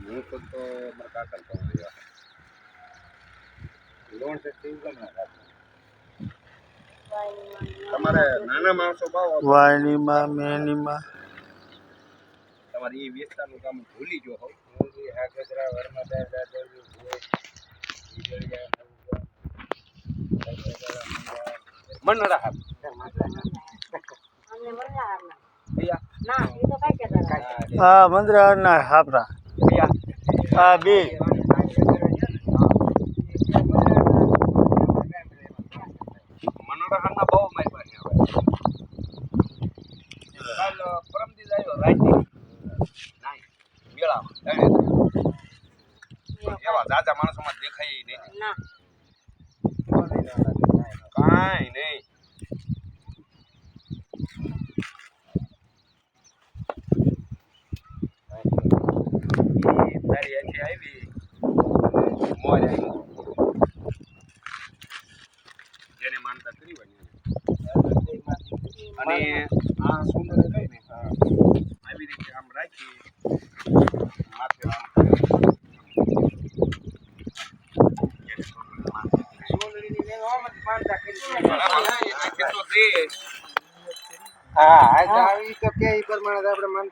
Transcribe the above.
હું ખુદ તો મારા કાકા કહું છું લોન છે તે ગમે તમારે નાના માણસો ભાવ વાયણીમાં મેનીમાં તમારે એ વિસ્તારનું કામ ભૂલી ગયો હોવ આગળ વર્મા મનરા હાથ આ મંદિરના હાપરા આ બે. મનોરા બહુ મારી પાસે કાલ પરમ આવ્યો રાતે નાઈ મેળામાં. એવા જાજા માણસોમાં દેખાય નહીં. કાંઈ નહીં. મોર જેને માનતા કરી હોય અને આ સુંદર કઈ ને આવી રીતે આમ રાખી માથે હા, આવી તો કે પ્રમાણે આપણે માનતા